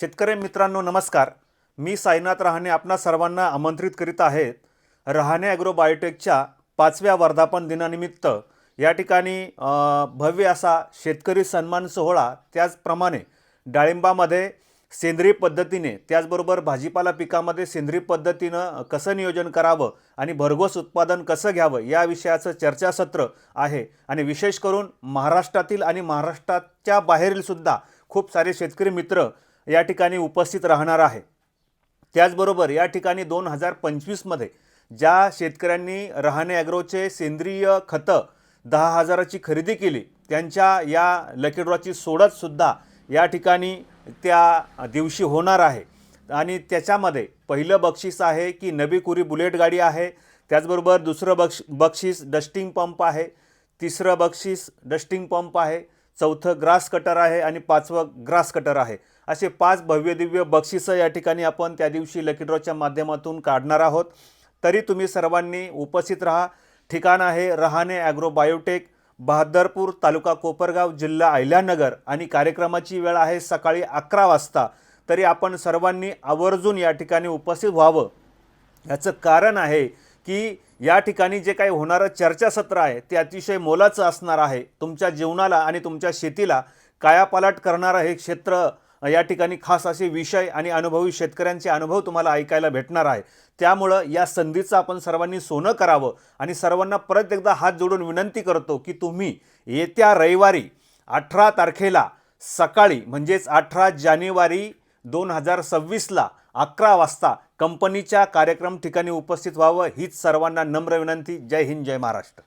शेतकरी मित्रांनो नमस्कार. मी साईनाथ रहाणे आपणा सर्वांना आमंत्रित करीत आहेत रहाणे ॲग्रो बायोटेकच्या पाचव्या वर्धापन दिनानिमित्त या ठिकाणी भव्य असा शेतकरी सन्मान सोहळा त्याचप्रमाणे डाळिंबामध्ये सेंद्रिय पद्धतीने त्याचबरोबर भाजीपाला पिकामध्ये सेंद्रिय पद्धतीनं कसं नियोजन करावं आणि भरघोस उत्पादन कसं घ्यावं या विषयाचं चर्चासत्र आहे. आणि विशेष करून महाराष्ट्रातील आणि महाराष्ट्राच्या बाहेरील सुद्धा खूप सारे शेतकरी मित्र या ठिकाणी उपस्थित राहणार आहे. त्याचबरोबर या ठिकाणी दोन हजार पंचवीसमध्ये ज्या शेतकऱ्यांनी रहाणे ॲग्रोचे सेंद्रिय खतं दहा हजाराची खरेदी केली त्यांच्या या लकीड्रॉची सोडतसुद्धा या ठिकाणी त्या दिवशी होणार आहे. आणि त्याच्यामध्ये पहिलं बक्षीस आहे की नबी कुरी बुलेट गाडी आहे त्याचबरोबर दुसरं बक्ष बक्षीस डस्टिंग पंप आहे तिसरं बक्षीस डस्टिंग पंप आहे चौथं ग्रास कटर आहे आणि पाचवं ग्रास कटर आहे. असे पाच भव्यदिव्य बक्षिसं या ठिकाणी आपण त्या दिवशी लकी ड्रॉच्या माध्यमातून काढणार आहोत. तरी तुम्ही सर्वांनी उपस्थित राहा. ठिकाण आहे रहाणे ॲग्रो बायोटेक बहादरपूर तालुका कोपरगाव जिल्हा अहिल्यानगर आणि कार्यक्रमाची वेळ आहे सकाळी अकरा वाजता. तरी आपण सर्वांनी आवर्जून या ठिकाणी उपस्थित व्हावं. याचं कारण आहे की या ठिकाणी जे काही होणारं चर्चासत्र आहे ते अतिशय मोलाचं असणार आहे. तुमच्या जीवनाला आणि तुमच्या शेतीला कायापालट करणारं हे क्षेत्र या ठिकाणी खास असे विषय आणि अनुभवी शेतकऱ्यांचे अनुभव तुम्हाला ऐकायला भेटणार आहे. त्यामुळं या संधीचं आपण सर्वांनी सोनं करावं आणि सर्वांना परत एकदा हात जोडून विनंती करतो की तुम्ही येत्या रविवारी अठरा तारखेला सकाळी म्हणजेच अठरा जानेवारी दोन हजार सव्वीसला अकरा वाजता कंपनीच्या कार्यक्रम ठिकाणी उपस्थित व्हावं हीच सर्वांना नम्र विनंती. जय हिंद जय महाराष्ट्र.